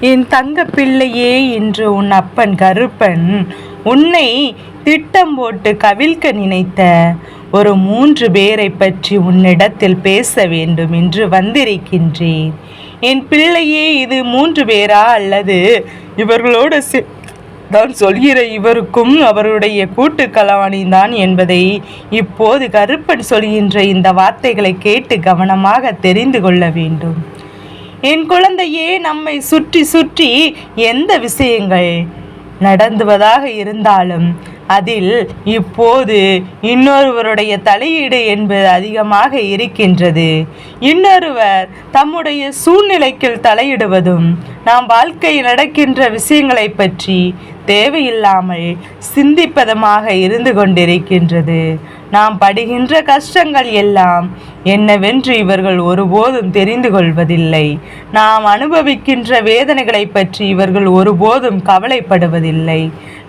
என் தங்க பிள்ளையே என்று உன் அப்பன் கருப்பன் உன்னை திட்டம் போட்டு கவிழ்க்க நினைத்த ஒரு மூன்று பேரை பற்றி உன்னிடத்தில் பேச வேண்டும் என்று வந்திருக்கின்றேன். என் பிள்ளையே இது மூன்று பேரா அல்லது இவர்களோடு சே- தான் சொல்கிற இவருக்கும் அவருடைய கூட்டு கலவாணி தான் என்பதை இப்போது கருப்பன் சொல்கின்ற இந்த வார்த்தைகளை கேட்டு கவனமாக தெரிந்து கொள்ள வேண்டும். என் குழந்தையே நம்மை சுற்றி சுற்றி எந்த விஷயங்கள் நடந்துவதாக இருந்தாலும் அதில் இப்போது இன்னொருவருடைய தலையீடு என்பது அதிகமாக இருக்கின்றது. இன்னொருவர் தம்முடைய சூழ்நிலைக்கு தலையிடுவதும் நாம் வாழ்க்கையில் நடக்கின்ற விஷயங்களை பற்றி தேவையில்லாமல் சிந்திப்பதமாக இருந்து கொண்டிருக்கின்றது. நாம் படுகின்ற கஷ்டங்கள் எல்லாம் என்னவென்று இவர்கள் ஒருபோதும் தெரிந்து கொள்வதில்லை. நாம் அனுபவிக்கின்ற வேதனைகளை பற்றி இவர்கள் ஒருபோதும் கவலைப்படுவதில்லை.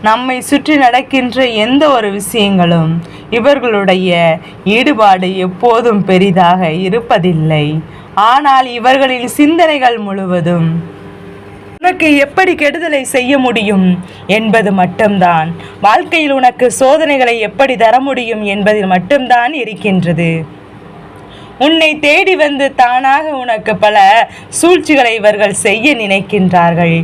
நம்மை சுற்றி நடக்கின்ற எந்த ஒரு விஷயங்களும் இவர்களுடைய ஈடுபாடு எப்போதும் பெரிதாக இருப்பதில்லை. ஆனால் இவர்களின் சிந்தனைகள் முழுவதும் உனக்கு எப்படி கெடுதலை செய்ய முடியும்? என்பது மட்டும்தான். வாழ்க்கையில் உனக்கு சோதனைகளை எப்படி தர முடியும் என்பதில் மட்டும்தான் இருக்கின்றது. உன்னை தேடி வந்து தானாக உனக்கு பல சூழ்ச்சிகளை இவர்கள் செய்ய நினைக்கின்றார்கள்.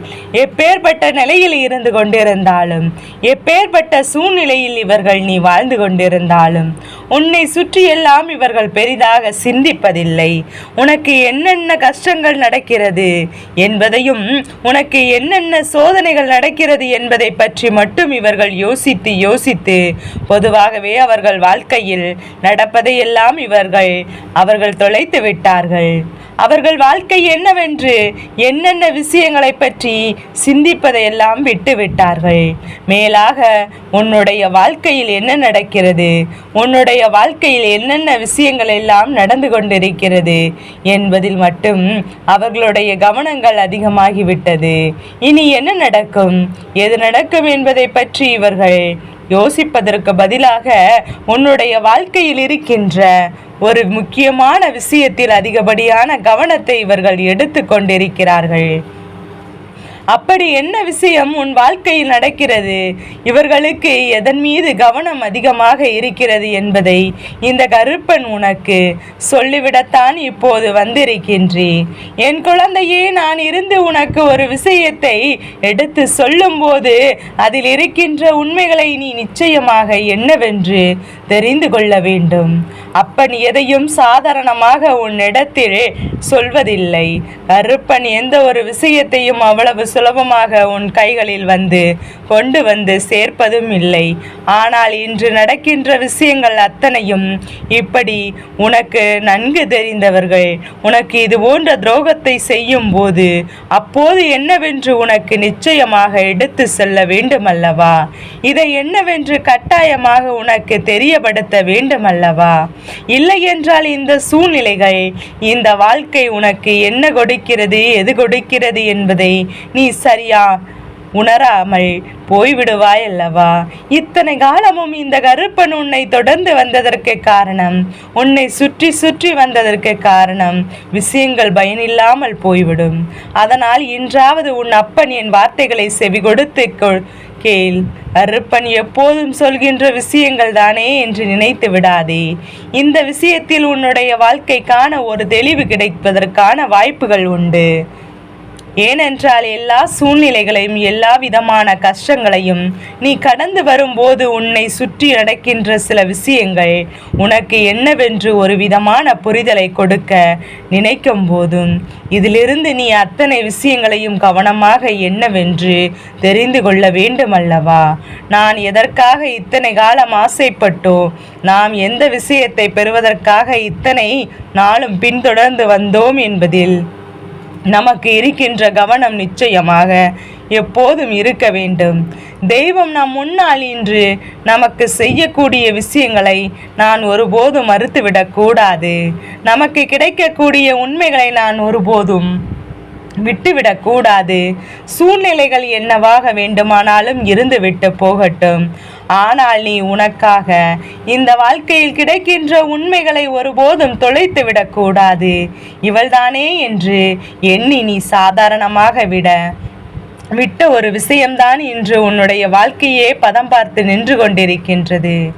எப்பேற்பட்ட நிலையில் இருந்து கொண்டிருந்தாலும் எப்பேற்பட்ட சூழ்நிலையில் இவர்கள் நீ வாழ்ந்து கொண்டிருந்தாலும் உன்னை சுற்றியெல்லாம் இவர்கள் பெரிதாக சிந்திப்பதில்லை. உனக்கு என்னென்ன கஷ்டங்கள் நடக்கிறது என்பதையும் உனக்கு என்னென்ன சோதனைகள் நடக்கிறது என்பதை பற்றி மட்டும் இவர்கள் யோசித்து யோசித்து பொதுவாகவே அவர்கள் வாழ்க்கையில் நடப்பதையெல்லாம் இவர்கள் அவர்கள் தொலைத்து விட்டார்கள். அவர்கள் வாழ்க்கை என்னவென்று என்னென்ன விஷயங்களை பற்றி சிந்திப்பதையெல்லாம் விட்டுவிட்டார்கள். மேலாக உன்னுடைய வாழ்க்கையில் என்ன நடக்கிறது? உன்னுடைய வாழ்க்கையில் என்னென்ன விஷயங்கள் எல்லாம் நடந்து கொண்டிருக்கிறது? என்பதில் மட்டும் அவர்களுடைய கவனங்கள் அதிகமாகிவிட்டது. இனி என்ன நடக்கும்? எது நடக்கும் என்பதை பற்றி இவர்கள் யோசிப்பதற்கு பதிலாக உன்னுடைய வாழ்க்கையில் இருக்கின்ற ஒரு முக்கியமான விஷயத்தில் அதிகப்படியான கவனத்தை இவர்கள் எடுத்து கொண்டிருக்கிறார்கள். அப்படி என்ன விஷயம் உன் வாழ்க்கையில் நடக்கிறது? இவர்களுக்கு எதன் மீது கவனம் அதிகமாக இருக்கிறது என்பதை இந்த கருப்பன் உனக்கு சொல்லிவிடத்தான் இப்போது வந்திருக்கின்றேன். என் குழந்தையே நான் இருந்து உனக்கு ஒரு விஷயத்தை எடுத்து சொல்லும்போது அதில் இருக்கின்ற உண்மைகளை நீ நிச்சயமாக என்னவென்று தெரிந்து கொள்ள வேண்டும். அப்பன் எதையும் சாதாரணமாக உன்னிடத்தில் சொல்வதில்லை. கருப்பன் எந்த ஒரு விஷயத்தையும் அவ்வளவு சுலபமாக உன் கைகளில் வந்து கொண்டு வந்து சேர்ப்பதும் இல்லை. ஆனால் இன்று நடக்கின்ற விஷயங்கள் அத்தனையும் இப்படி உனக்கு நன்கு தெரிந்தவர்கள் உனக்கு இது போன்ற துரோகத்தை செய்யும் போது அப்போது என்னவென்று உனக்கு நிச்சயமாக எடுத்து செல்ல வேண்டுமல்லவா? இதை என்னவென்று கட்டாயமாக உனக்கு தெரியப்படுத்த வேண்டுமல்லவா? இல்லை என்றால் இந்த சூழ்நிலைகள் இந்த வாழ்க்கை உனக்கு என்ன கொடுக்கிறது எது கொடுக்கிறது என்பதை நீ சரியா? உணராமல் போய்விடுவாய் அல்லவா இத்தனை காலமும் இந்த கருப்பன் உன்னை தொடர்ந்து வந்ததற்கு காரணம் உன்னை சுற்றி சுற்றி வந்ததற்கு காரணம் விஷயங்கள் பயனில்லாமல் போய்விடும். அதனால் இன்றாவது உன் அப்பன் என் வார்த்தைகளை செவி கொடுத்து கேள் கருப்பன் எப்போதும் சொல்கின்ற விஷயங்கள் தானே என்று நினைத்து விடாதே. இந்த விஷயத்தில் உன்னுடைய வாழ்க்கைக்கான ஒரு தெளிவு கிடைப்பதற்கான வாய்ப்புகள் உண்டு. ஏனென்றால் எல்லா சூழ்நிலைகளையும் எல்லா விதமான கஷ்டங்களையும் நீ கடந்து வரும்போது உன்னை சுற்றி நடக்கின்ற சில விஷயங்கள் உனக்கு என்னவென்று ஒரு விதமான புரிதலை கொடுக்க நினைக்கும் போதும் இதிலிருந்து நீ அத்தனை விஷயங்களையும் கவனமாக என்னவென்று தெரிந்து கொள்ள வேண்டுமல்லவா? நான் எதற்காக இத்தனை காலம் ஆசைப்பட்டோ நாம் எந்த விஷயத்தை பெறுவதற்காக இத்தனை நாளும் பின்தொடர்ந்து வந்தோம் என்பதில் நமக்கு இருக்கின்ற கவனம் நிச்சயமாக எப்போதும் இருக்க வேண்டும். தெய்வம் நம் முன்னால் இன்று நமக்கு செய்யக்கூடிய விஷயங்களை நான் ஒருபோதும் மறுத்துவிடக் கூடாது. நமக்கு கிடைக்கக்கூடிய உண்மைகளை நான் ஒருபோதும் விட்டுவிடக் கூடாது. சூழ்நிலைகள் என்னவாக வேண்டுமானாலும் இருந்துவிட்டு போகட்டும். ஆனால் நீ உனக்காக இந்த வாழ்க்கையில் கிடைக்கின்ற உண்மைகளை ஒருபோதும் தொலைத்து விடக்கூடாது. இவள்தானே என்று எண்ணி நீ சாதாரணமாக விட. விட்ட ஒரு விஷயம்தான் இன்று உன்னுடைய வாழ்க்கையே பதம் பார்த்து நின்று கொண்டிருக்கின்றது.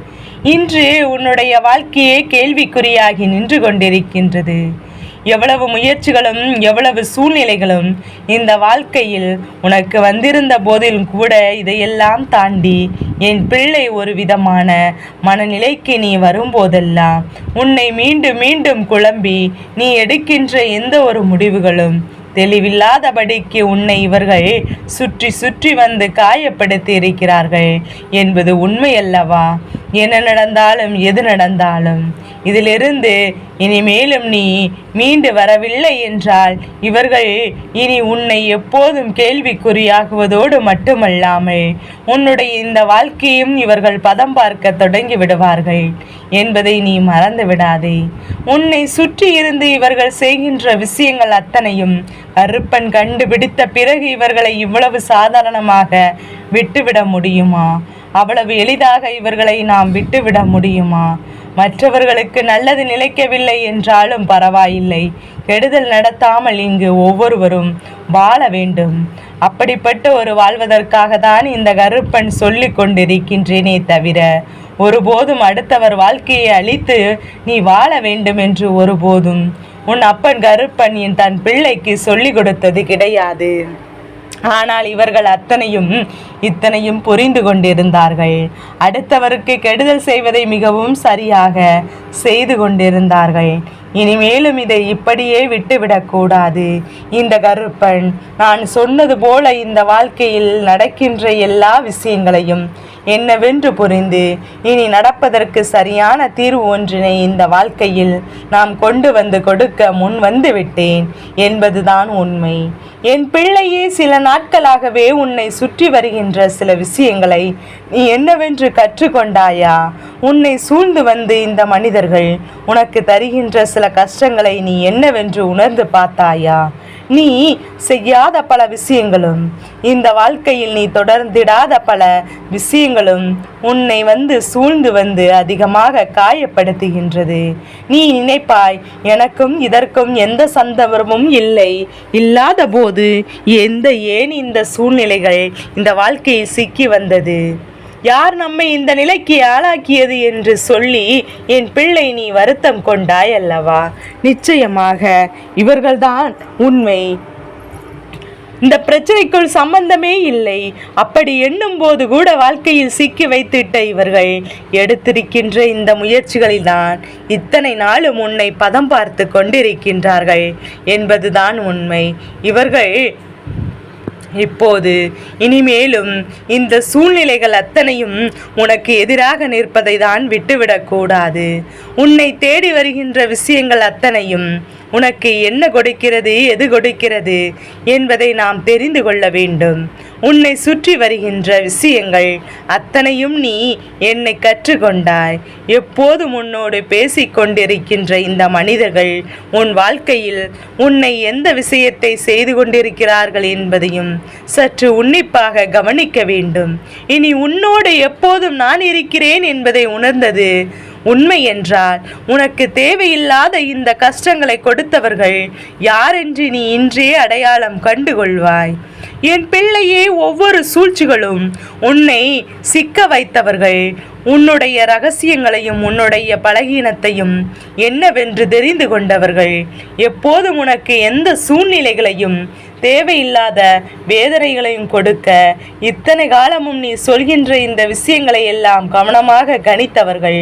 இன்று உன்னுடைய வாழ்க்கையே கேள்விக்குறியாகி நின்று கொண்டிருக்கின்றது. எவ்வளவு முயற்சிகளும் எவ்வளவு சூழ்நிலைகளும் இந்த வாழ்க்கையில் உனக்கு வந்திருந்த போதிலும் கூட இதையெல்லாம் தாண்டி என் பிள்ளை ஒரு விதமான மனநிலைக்கு நீ வரும்போதெல்லாம் உன்னை மீண்டும் மீண்டும் குழம்பி நீ எடுக்கின்ற எந்த ஒரு முடிவுகளும் தெளிவில்லாதபடிக்கு உன்னை இவர்கள் சுற்றி சுற்றி வந்து காயப்படுத்தி இருக்கிறார்கள் என்பது உண்மையல்லவா? என்ன நடந்தாலும் எது நடந்தாலும். இதிலிருந்து இனிமேலும் நீ மீண்டு வரவில்லை என்றால் இவர்கள் இனி உன்னை எப்போதும் கேள்விக்குறியாகுவதோடு மட்டுமல்லாமல் உன்னுடைய இந்த வாழ்க்கையும் இவர்கள் பதம் பார்க்க தொடங்கி விடுவார்கள் என்பதை நீ மறந்து விடாதே. உன்னை சுற்றி இருந்து இவர்கள் செய்கின்ற விஷயங்கள் அத்தனையும் கருப்பன் கண்டுபிடித்த பிறகு இவர்களை இவ்வளவு சாதாரணமாக விட்டுவிட முடியுமா? அவ்வளவு எளிதாக இவர்களை நாம் விட்டுவிட முடியுமா? மற்றவர்களுக்கு நல்லது நிலைக்கவில்லை என்றாலும் பரவாயில்லை. கெடுதல் நடத்தாமல் இங்கு ஒவ்வொருவரும் வாழ வேண்டும். அப்படிப்பட்ட ஒரு வாழ்வதற்காக தான் இந்த கருப்பன் சொல்லி கொண்டிருக்கின்றேனே தவிர ஒருபோதும் அடுத்தவர் வாழ்க்கையை அழித்து நீ வாழ வேண்டும் என்று ஒருபோதும் உன் அப்பன் கருப்பன் என் தன் பிள்ளைக்கு சொல்லிக் கொடுத்தது கிடையாது. ஆனால் இவர்கள் அத்தனையும் இத்தனையும் புரிந்து கொண்டிருந்தார்கள். அடுத்தவருக்கு கெடுதல் செய்வதை மிகவும் சரியாக செய்து கொண்டிருந்தார்கள். இனிமேலும் இதை இப்படியே விட்டுவிடக்கூடாது இந்த கருப்பன் நான் சொன்னது போல இந்த வாழ்க்கையில் நடக்கின்ற எல்லா விஷயங்களையும் என்னவென்று புரிந்து? இனி நடப்பதற்கு சரியான தீர்வு ஒன்றினை இந்த வாழ்க்கையில் நாம் கொண்டு வந்து கொடுக்க முன் வந்து விட்டேன் என்பதுதான் உண்மை. என் பிள்ளையே சில நாட்களாகவே உன்னை சுற்றி வருகின்ற சில விஷயங்களை நீ என்னவென்று கற்றுக்கொண்டாயா? உன்னை சூழ்ந்து வந்து இந்த மனிதர்கள் உனக்கு தருகின்ற சில கஷ்டங்களை நீ என்னவென்று உணர்ந்து பார்த்தாயா? நீ செய்யாத பல விஷயங்களும் இந்த வாழ்க்கையில் நீ தொடர்ந்திடாத பல விஷயங்களும் உன்னை வந்து சூழ்ந்து வந்து அதிகமாக காயப்படுத்துகின்றது. நீ நினைப்பாய் எனக்கும் இதற்கும் எந்த சந்தர்ப்பமும் இல்லை. இல்லாத போது எந்த ஏன் இந்த சூழ்நிலைகள் இந்த வாழ்க்கையை சிக்கி வந்தது? யார் நம்மை இந்த நிலைக்கு ஆளாக்கியது என்று சொல்லி என் பிள்ளை நீ வருத்தம் கொண்டாய் அல்லவா நிச்சயமாக இவர்கள்தான் உண்மை. இந்த பிரச்சனைக்குள் சம்பந்தமே இல்லை. அப்படி எண்ணும் போது கூட வாழ்க்கையில் சிக்கி வைத்துட்ட இவர்கள் எடுத்திருக்கின்ற இந்த முயற்சிகளில்தான் இத்தனை நாளும் உன்னை பதம் பார்த்து கொண்டிருக்கின்றார்கள் என்பதுதான் உண்மை. இவர்கள் இப்போது இனிமேலும் இந்த சூழ்நிலைகள் அத்தனையும் உனக்கு எதிராக நிற்பதை தான் விட்டுவிடக்கூடாது. உன்னை தேடி வருகின்ற விஷயங்கள் அத்தனையும் உனக்கு என்ன கொடுக்கிறது எது கொடுக்கிறது என்பதை நாம் தெரிந்து கொள்ள வேண்டும். உன்னை சுற்றி வருகின்ற விஷயங்கள் அத்தனையும் நீ என்னை கற்றுக்கொண்டாய். எப்போதும் உன்னோடு பேசிக்கொண்டிருக்கின்ற இந்த மனிதர்கள் உன் வாழ்க்கையில் உன்னை எந்த விஷயத்தை செய்து கொண்டிருக்கிறார்கள் என்பதையும் சற்று உன்னிப்பாக கவனிக்க வேண்டும். இனி உன்னோடு எப்போதும் நான் இருக்கிறேன் என்பதை உணர்ந்தது உண்மை என்றால் உனக்கு தேவையில்லாத இந்த கஷ்டங்களை கொடுத்தவர்கள் யாரென்று நீ இன்றே அடையாளம் கண்டுகொள்வாய். என் பிள்ளையே ஒவ்வொரு சூழ்ச்சிகளும் உன்னை சிக்க வைத்தவர்கள். உன்னுடைய ரகசியங்களையும் உன்னுடைய பலகீனத்தையும் என்னவென்று தெரிந்து கொண்டவர்கள். எப்போதும் உனக்கு எந்த சூழ்நிலைகளையும் தேவையில்லாத வேதனைகளையும் கொடுக்க இத்தனை காலமும் நீ சொல்கின்ற இந்த விஷயங்களை எல்லாம் கவனமாக கணித்தவர்கள்.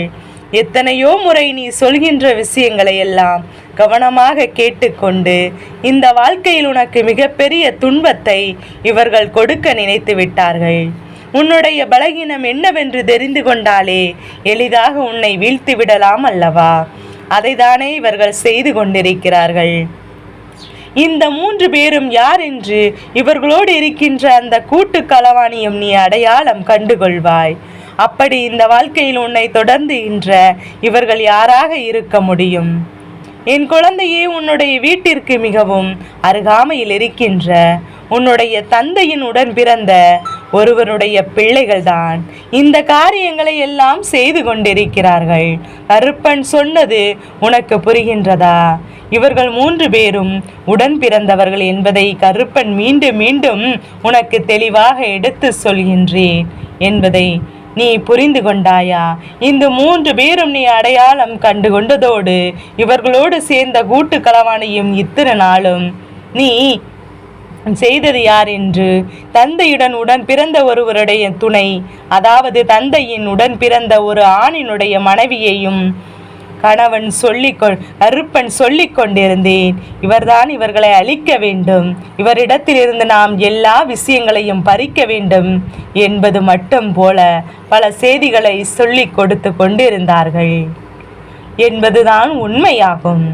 எத்தனையோ முறை நீ சொல்கின்ற விஷயங்களை எல்லாம் கவனமாக கேட்டுக்கொண்டு இந்த வாழ்க்கையில் உனக்கு மிகப்பெரிய துன்பத்தை இவர்கள் கொடுக்க நினைத்து விட்டார்கள். உன்னுடைய பலகீனம் என்னவென்று தெரிந்து கொண்டாலே எளிதாக உன்னை வீழ்த்தி விடலாம் அல்லவா? அதைதானே இவர்கள் செய்து கொண்டிருக்கிறார்கள். இந்த மூன்று பேரும் யார் என்று இவர்களோடு இருக்கின்ற அந்த கூட்டு களவாணியும் நீ அடையாளம் கண்டுகொள்வாய். அப்படி இந்த வாழ்க்கையில் உன்னை தொடர்ந்து இன்ற இவர்கள் யாராக இருக்க முடியும்? என் குழந்தையே உன்னுடைய வீட்டிற்கு மிகவும் அருகாமையில் இருக்கின்ற உன்னுடைய தந்தையின் உடன் பிறந்த ஒருவருடைய பிள்ளைகள்தான் இந்த காரியங்களை எல்லாம் செய்து கொண்டிருக்கிறார்கள். கருப்பன் சொன்னது உனக்கு புரிகின்றதா? இவர்கள் மூன்று பேரும் உடன் பிறந்தவர்கள் என்பதை கருப்பன் மீண்டும் மீண்டும் உனக்கு தெளிவாக எடுத்து சொல்கின்றேன் என்பதை நீ புரிந்து கொண்டாயா? இந்த மூன்று பேரும் நீ அடையாளம் கண்டு கொண்டதோடு இவர்களோடு சேர்ந்த கூட்டு களவானையும் இத்தனை நாளும். நீ செய்தது யார் என்று? தந்தையுடன் உடன் பிறந்த ஒருவருடைய துணை அதாவது தந்தையின் உடன் பிறந்த ஒரு ஆணினுடைய மனைவியையும் கணவன் சொல்லி அருப்பன் சொல்லிக் கொண்டிருந்தேன் இவர்தான் இவர்களை அழிக்க வேண்டும். இவரிடத்திலிருந்து நாம் எல்லா விஷயங்களையும் பறிக்க வேண்டும் என்பது மட்டும் போல பல செய்திகளை சொல்லிக் கொடுத்து கொண்டிருந்தார்கள். என்பதுதான் உண்மையாகும்.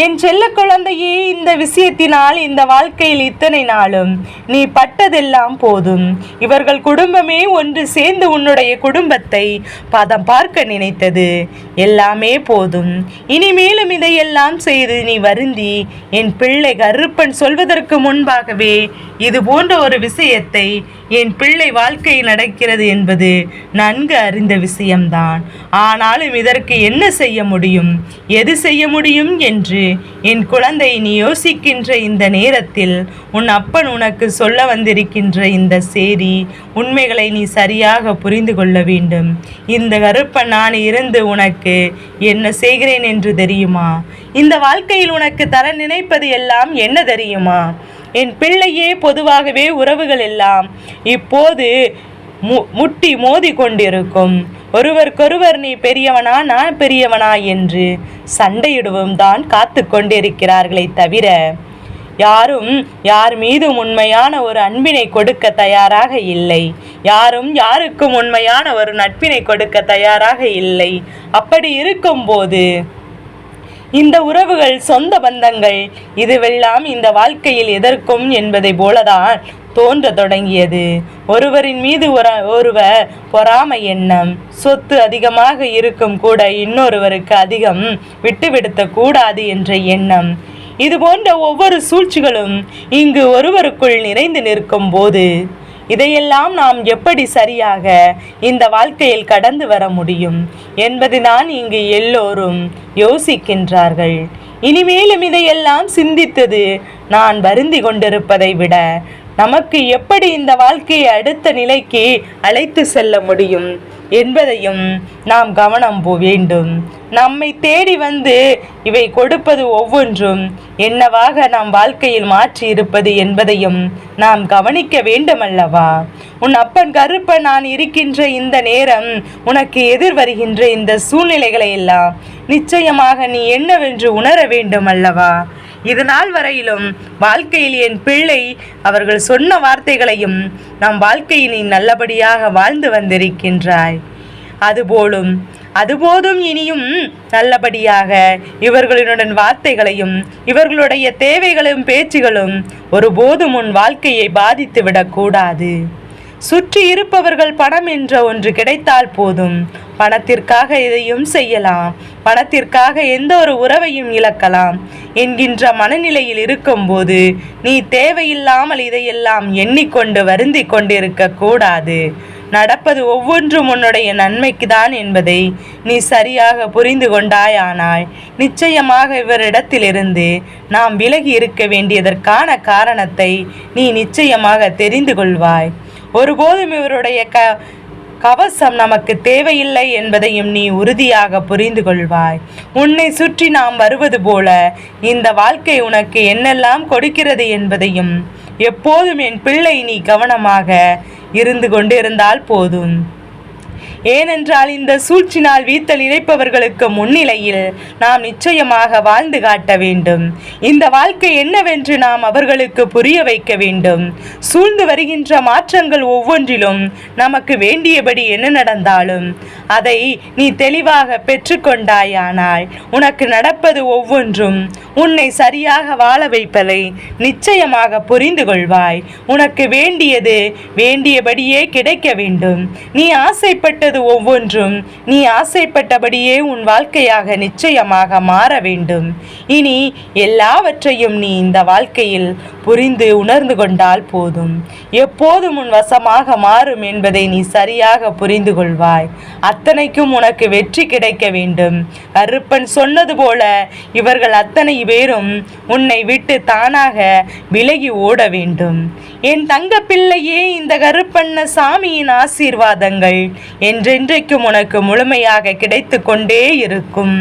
என் செல்ல குழந்தையே இந்த விஷயத்தினால் இந்த வாழ்க்கையில் இத்தனை நாளும் நீ பட்டதெல்லாம் போதும். இவர்கள் குடும்பமே ஒன்று சேர்ந்து உன்னுடைய குடும்பத்தை பதம் பார்க்க நினைத்தது. எல்லாமே போதும். இனிமேலும் இதையெல்லாம் செய்து நீ வருந்தி என் பிள்ளை கருப்பன் சொல்வதற்கு முன்பாகவே இது போன்ற ஒரு விஷயத்தை என் பிள்ளை வாழ்க்கை நடக்கிறது என்பது நன்கு அறிந்த விஷயம்தான். ஆனாலும் இதற்கு என்ன செய்ய முடியும்? எது செய்ய முடியும் என்று என் குழந்தை நீ யோசிக்கின்ற இந்த நேரத்தில் உன் அப்பன் உனக்கு சொல்ல வந்திருக்கின்ற இந்த சேரி உண்மைகளை நீ சரியாக புரிந்து கொள்ள வேண்டும். இந்த கருப்பன் நான் இருந்து உனக்கு என்ன செய்கிறேன் என்று தெரியுமா? இந்த வாழ்க்கையில் உனக்கு தர நினைப்பது எல்லாம் என்ன தெரியுமா? என் பிள்ளையே பொதுவாகவே உறவுகள் எல்லாம் இப்போது மு முட்டி மோதி கொண்டிருக்கும். ஒருவருக்கொருவர் நீ பெரியவனா நான் பெரியவனா என்று சண்டையிடுவும் தான் காத்து கொண்டிருக்கிறார்களே தவிர யாரும் யார் மீதும் உண்மையான ஒரு அன்பினை கொடுக்க தயாராக இல்லை. யாரும் யாருக்கும் உண்மையான ஒரு நட்பினை கொடுக்க தயாராக இல்லை. அப்படி இருக்கும்போது இந்த உறவுகள் சொந்த பந்தங்கள் இதுவெல்லாம் இந்த வாழ்க்கையில் எதற்கும் என்பதை போலதான் தோன்ற தொடங்கியது. ஒருவரின் மீது ஒரு ஒருவர் பொறாமை எண்ணம் சொத்து அதிகமாக இருக்கும் கூட இன்னொருவருக்கு அதிகம் விட்டுவிடுத்த கூடாது என்ற எண்ணம். இது போன்ற ஒவ்வொரு சூழ்ச்சிகளும் இங்கு ஒருவருக்குள் நிறைந்து நிற்கும் போது இதையெல்லாம் நாம் எப்படி சரியாக இந்த வாழ்க்கையில் கடந்து வர முடியும் என்பதுதான் இங்கு எல்லோரும் யோசிக்கின்றார்கள். இனிமேலும் இதையெல்லாம் சிந்தித்தது நான் வருந்தி கொண்டிருப்பதை விட நமக்கு எப்படி இந்த வாழ்க்கையை அடுத்த நிலைக்கு அழைத்து செல்ல முடியும்? என்பதையும் நாம் கவனம் போ வேண்டும். நம்மை தேடி வந்து இவை கொடுப்பது ஒவ்வொன்றும் என்னவாக நாம் வாழ்க்கையில் மாற்றி இருப்பது என்பதையும் நாம் கவனிக்க வேண்டுமல்லவா? உன் அப்பன் கருப்ப நான் இருக்கின்ற இந்த நேரம் உனக்கு எதிர் வருகின்ற இந்த சூழ்நிலைகளை எல்லாம் நிச்சயமாக நீ என்னவென்று உணர வேண்டும் அல்லவா இது நாள் வரையிலும் வாழ்க்கையில் என் பிள்ளை அவர்கள் சொன்ன வார்த்தைகளையும் நம் வாழ்க்கையினை நல்லபடியாக வாழ்ந்து வந்திருக்கின்றாய். அதுபோலும் அதுபோதும் இனியும் நல்லபடியாக இவர்களுடன் வார்த்தைகளையும் இவர்களுடைய தேவைகளும் பேச்சுகளும் ஒருபோதும் உன் வாழ்க்கையை பாதித்து விடக்கூடாது சுற்றி இருப்பவர்கள் பணம் என்ற ஒன்று கிடைத்தால் போதும். பணத்திற்காக எதையும் செய்யலாம். பணத்திற்காக எந்த ஒரு உறவையும் இழக்கலாம். என்கின்ற மனநிலையில் இருக்கும்போது நீ தேவையில்லாமல் இதையெல்லாம் எண்ணிக்கொண்டு வருந்தி கொண்டிருக்க கூடாது. நடப்பது ஒவ்வொன்றும் உன்னுடைய நன்மைக்குதான் என்பதை நீ சரியாக புரிந்து கொண்டாயானாய் நிச்சயமாக இவரிடத்திலிருந்து நாம் விலகி இருக்க வேண்டியதற்கான காரணத்தை நீ நிச்சயமாக தெரிந்து கொள்வாய். ஒருபோதும் இவருடைய க கவசம் நமக்கு தேவையில்லை என்பதையும் நீ உறுதியாக புரிந்து கொள்வாய். உன்னை சுற்றி நாம் வருவது போல இந்த வாழ்க்கை உனக்கு என்னெல்லாம் கொடுக்கிறது என்பதையும் எப்போதும் என் பிள்ளை நீ கவனமாக இருந்து கொண்டிருந்தால் போதும். ஏனென்றால் இந்த சூழ்ச்சினால் வீத்தல் இழைப்பவர்களுக்கு முன்னிலையில் நாம் நிச்சயமாக வாழ்ந்து காட்ட வேண்டும். இந்த வாழ்க்கை என்னவென்று நாம் அவர்களுக்கு புரிய வைக்க வேண்டும். சூழ்ந்து வருகின்ற மாற்றங்கள் ஒவ்வொன்றிலும் நமக்கு வேண்டியபடி என்ன நடந்தாலும் அதை நீ தெளிவாக பெற்றுக்கொண்டாயானால் உனக்கு நடப்பது ஒவ்வொன்றும் உன்னை சரியாக வாழ வைப்பதை நிச்சயமாக புரிந்து கொள்வாய். உனக்கு வேண்டியது வேண்டியபடியே கிடைக்க வேண்டும். நீ ஆசைப்பட்டது அது ஒவ்வொன்றும் நீ ஆசைப்பட்டபடியே உன் வாழ்க்கையாக நிச்சயமாக மாற வேண்டும். இனி எல்லாவற்றையும் நீ இந்த வாழ்க்கையில் புரிந்து உணர்ந்து கொண்டால் போதும். எப்போதும் உன் வசமாக மாறும் என்பதை நீ சரியாக புரிந்து கொள்வாய். அத்தனைக்கும் உனக்கு வெற்றி கிடைக்க வேண்டும். கருப்பன் சொன்னது போல இவர்கள் அத்தனை பேரும் உன்னை விட்டு தானாக விலகி ஓட வேண்டும். என் தங்க பிள்ளையே இந்த கருப்பண்ண சாமியின் ஆசீர்வாதங்கள் என்றென்றைக்கும் உனக்கு முழுமையாக கிடைத்து கொண்டே இருக்கும்.